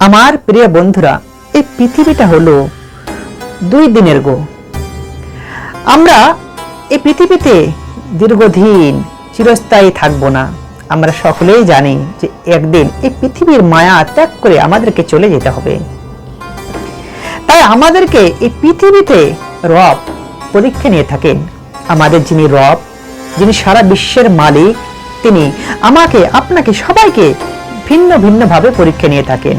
আমার প্রিয় বন্ধুরা, এই পৃথিবীটা হলো দুই দিনের গো। আমরা এই পৃথিবীতে দীর্ঘদিন চিরস্থায়ী থাকব না। আমরা সকলেই জানি যে একদিন এই পৃথিবীর মায়া ত্যাগ করে আমাদেরকে চলে যেতে হবে। তাই আমাদেরকে এই পৃথিবীতে রব পরীক্ষা নিয়ে থাকেন। আমাদের যিনি রব, যিনি সারা বিশ্বের মালিক, তিনি আমাকে, আপনাকে সবাইকে ভিন্ন ভিন্নভাবে পরীক্ষা নিয়ে থাকেন।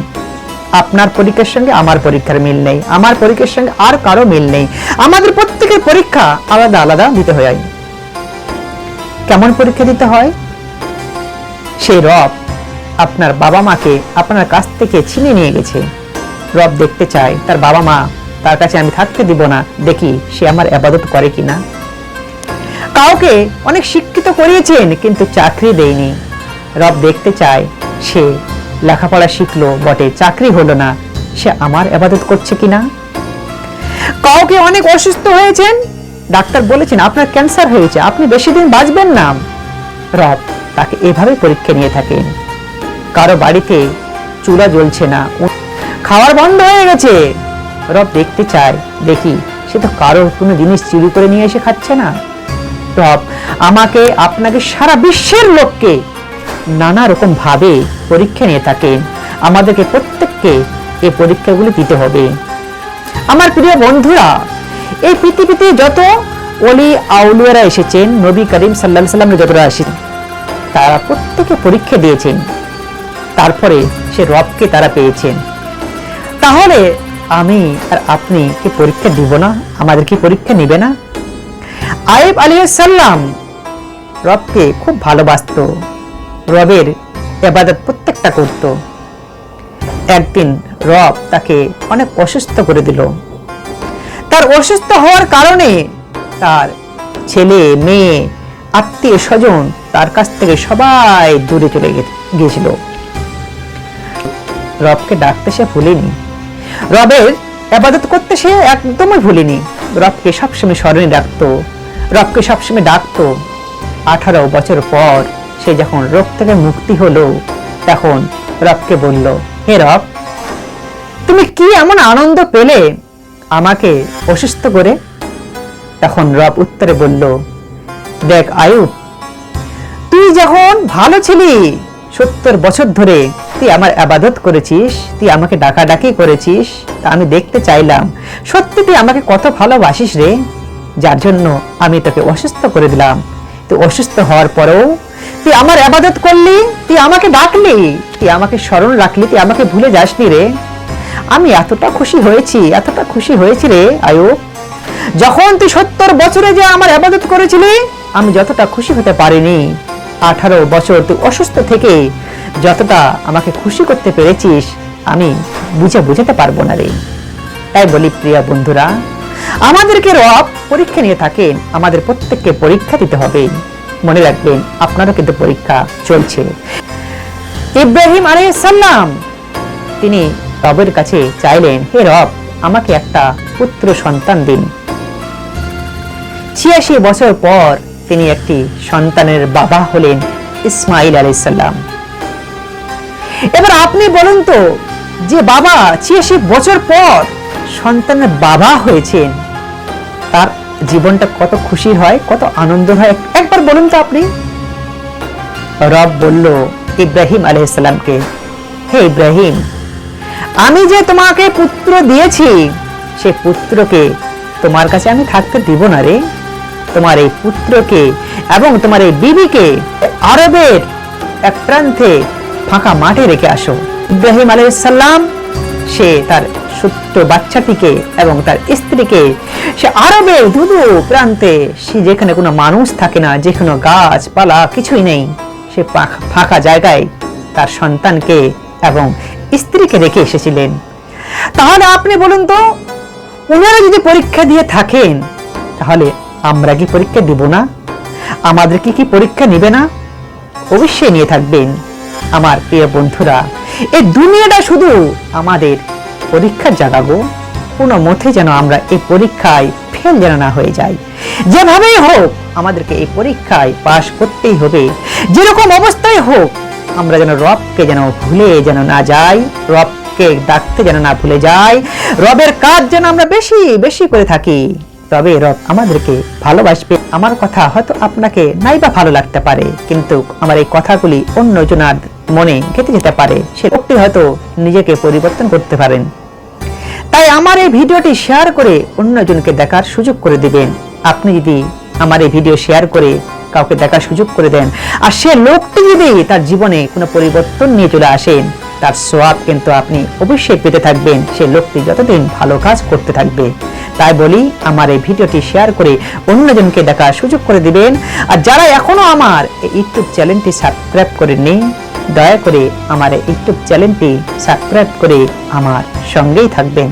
আপনার পরীক্ষার সঙ্গে আমার পরীক্ষার মিল নেই। আমার পরীক্ষার সঙ্গে আর কারও মিল নেই। আমাদের প্রত্যেকের পরীক্ষা আলাদা আলাদা দিতে হয়। কেমন পরীক্ষা দিতে হয়? সেই রব আপনার বাবা মাকে আপনার কাছ থেকে ছিনে নিয়ে গেছে। রব দেখতে চায়, তার বাবা মা তার কাছে আমি থাকতে দিব না। দেখি সে আমার আবাদত করে কিনা। কাউকে অনেক শিক্ষিত করিয়েছেন, কিন্তু চাকরি দেয়নি। রব দেখতে চায় সে লেখাপড়া শিখলো, বটে। চাকরি হলো না। সে আমার আবাদত করছে কিনা? কাউকে অনেক অসুস্থ হয়েছেন? ডাক্তার বলেছেন, আপনার ক্যান্সার হয়েছে। আপনি বেশি দিন বাঁচবেন না। রব তাকে এভাবে পরীক্ষা নিয়ে থাকেন। কারও বাড়িতে চুলা জ্বলছে না। খাওয়ার বন্ধ হয়ে গেছে। রব দেখতে চায়, দেখি, সে তো কারও কোনো জিনিস চুরি করে নিয়ে এসে খাচ্ছে না? রব, আমাকে, আপনাকে সারা বিশ্বের লোককে নানা রকম ভাবে পরীক্ষা নিয়ে থাকেন আমাদেরকে প্রত্যেককে এই পরীক্ষাগুলি দিতে হবে। আমার প্রিয় বন্ধুরা, এই পৃথিবীতে যত অলি আউলিয়ারা এসেছেন, নবী করিম সাল্লাহ সাল্লামের যতটা আসেন, তারা প্রত্যেকে পরীক্ষা দিয়েছেন। তারপরে সে রবকে তারা পেয়েছেন। তাহলে আমি আর আপনি কি পরীক্ষা দিব না? আমাদের কি পরীক্ষা নিবে না? আয়েব আলিয়া সাল্লাম রবকে খুব ভালোবাসতো। রবের এবাদত প্রত্যেকটা করত। একদিন রব তাকে অনেক অসুস্থ করে দিল। তার অসুস্থ হওয়ার কারণে তার ছেলে, মেয়ে আত্মীয় স্বজন তার কাছ থেকে সবাই দূরে চলে গিয়েছিল। রবকে ডাকতে সে ভুলেনি। রবের আবাদত করতে সে একদমই ভুলেনি। রবকে সবসময় স্মরণে রাখতো। রবকে সবসময় ডাকতো। আঠারো বছর পর সে যখন রোগ থেকে মুক্তি হলো, তখন রবকে বলল, হে রব, তুমি কি এমন আনন্দ পেলে আমাকে অসুস্থ করে? তখন রব উত্তরে বলল, দেখ আয়ুব, তুই যখন ভালো ছিলি সত্তর বছর ধরে, তুই আমার আবাদত করেছিস, তুই আমাকে ডাকাডাকি করেছিস, তা আমি দেখতে চাইলাম। সত্যি তুই আমাকে কত ভালোবাসিস রে? যার জন্য আমি তোকে অসুস্থ করে দিলাম। তুই অসুস্থ হওয়ার পরেও তুই আমার আবাদত করলি? তুই আমাকে ডাকলি? তুই আমাকে স্মরণ রাখলি? তুই আমাকে ভুলে যাসনি রে। আমি এতটা খুশি হয়েছি, এতটা খুশি হয়েছি রে, আয়ুব। যখন তুই সত্তর বছরে যে আমার আবাদত করেছিলি, আমি যতটা খুশি হতে পারিনি। আঠারো বছর তুই অসুস্থ থেকে যতটা আমাকে খুশি করতে পেরেছিস, আমি বুঝে বুঝাতে পারব না রে। তাই বলি, প্রিয় বন্ধুরা, আমাদেরকে রব পরীক্ষা নিয়ে থাকেন। আমাদের প্রত্যেককে পরীক্ষা দিতে হবে। মনে রাখবেন, আপনারও কিন্তু পরীক্ষা চলছে। ইব্রাহিম আলাইসাল্লাম তিনি রবের কাছে চাইলেন, হে রব, আমাকে একটা পুত্র সন্তান দিন। ছিয়াশি বছর পর তিনি একটি সন্তানের বাবা হলেন ইসমাইল আলাইসাল্লাম এবার আপনি বলুন তো, যে বাবা ছিয়াশি বছর পর সন্তানের বাবা হয়েছেন, তার জীবনটা কত খুশির হয়, কত আনন্দ হয়। একবার বলুন তো আপনি। রব বলল, ইব্রাহিম আলাইসাল্লামকে হে ইব্রাহিম, আমি যে তোমাকে পুত্র দিয়েছি, সে পুত্রকে তোমার কাছে আমি থাকতে দিব না রে। তোমার এই পুত্রকে এবং তোমার এই বিবিকে আরবের এক প্রান্তে ফাঁকা মাঠে রেখে আসো। ইব্রাহিম আলাইসাল্লাম সে তার ছোট্ট বাচ্চাটিকে এবং তার স্ত্রীকে, সে আরবের দুদু প্রান্তে, সে যেখানে কোনো মানুষ থাকে না, যেখানে গাছপালা কিছুই নেই, সে ফাঁকা জায়গায় তার সন্তানকে এবং স্ত্রীকে রেখে এসেছিলেন। তাহলে আপনি বলুন তো ওনারা যদি পরীক্ষা দিয়ে থাকেন, তাহলে আমরা কি পরীক্ষা দিব না? আমাদের কি কি পরীক্ষা নেবে না? অবশ্যই নিয়ে থাকবেন। আমার প্রিয় বন্ধুরা, এই দুনিয়াটা শুধু আমাদের পরীক্ষার জায়গা গো। কোনো মতে যেন আমরা এই পরীক্ষায় ফেল যেন না হয়ে যাই। যেভাবেই হোক, আমাদেরকে এই পরীক্ষায় পাশ করতেই হবে। যেরকম অবস্থায় হোক, আমরা যেন রবকে যেন ভুলে যেন না যাই, রবকে ডাকতে যেন না ভুলে যাই, রবের কাজ যেন আমরা বেশি বেশি করে থাকি। তবে রব আমাদেরকে ভালোবাসবে। আমার কথা হয়তো আপনাকে নাইবা ভালো লাগতে পারে, কিন্তু আমার এই কথাগুলি অন্যজনার মনে গেঁথে যেতে পারে। সে লোকটি হয়তো নিজেকে পরিবর্তন করতে পারেন। তাই আমার এই ভিডিওটি শেয়ার করে অন্যজনকে দেখার সুযোগ করে দিবেন। আপনি যদি আমার এই ভিডিও শেয়ার করে কাউকে দেখার সুযোগ করে দেন, আর সে লোকটি যদি তার জীবনে কোনো পরিবর্তন নিয়ে চলে আসেন তার সোয়াব কিন্তু আপনি অবশ্যই পেতে থাকবেন। সে লোকটি যতদিন ভালো কাজ করতে থাকবে। তাই বলি, আমার এই ভিডিওটি শেয়ার করে অন্যজনকে দেখার সুযোগ করে দিবেন। আর যারা এখনও আমার এই ইউটিউব চ্যানেলটি সাবস্ক্রাইব করেননি দয়া করে আমার ইউটিউব চ্যানেলটি সাবস্ক্রাইব করে আমার সঙ্গেই থাকবেন।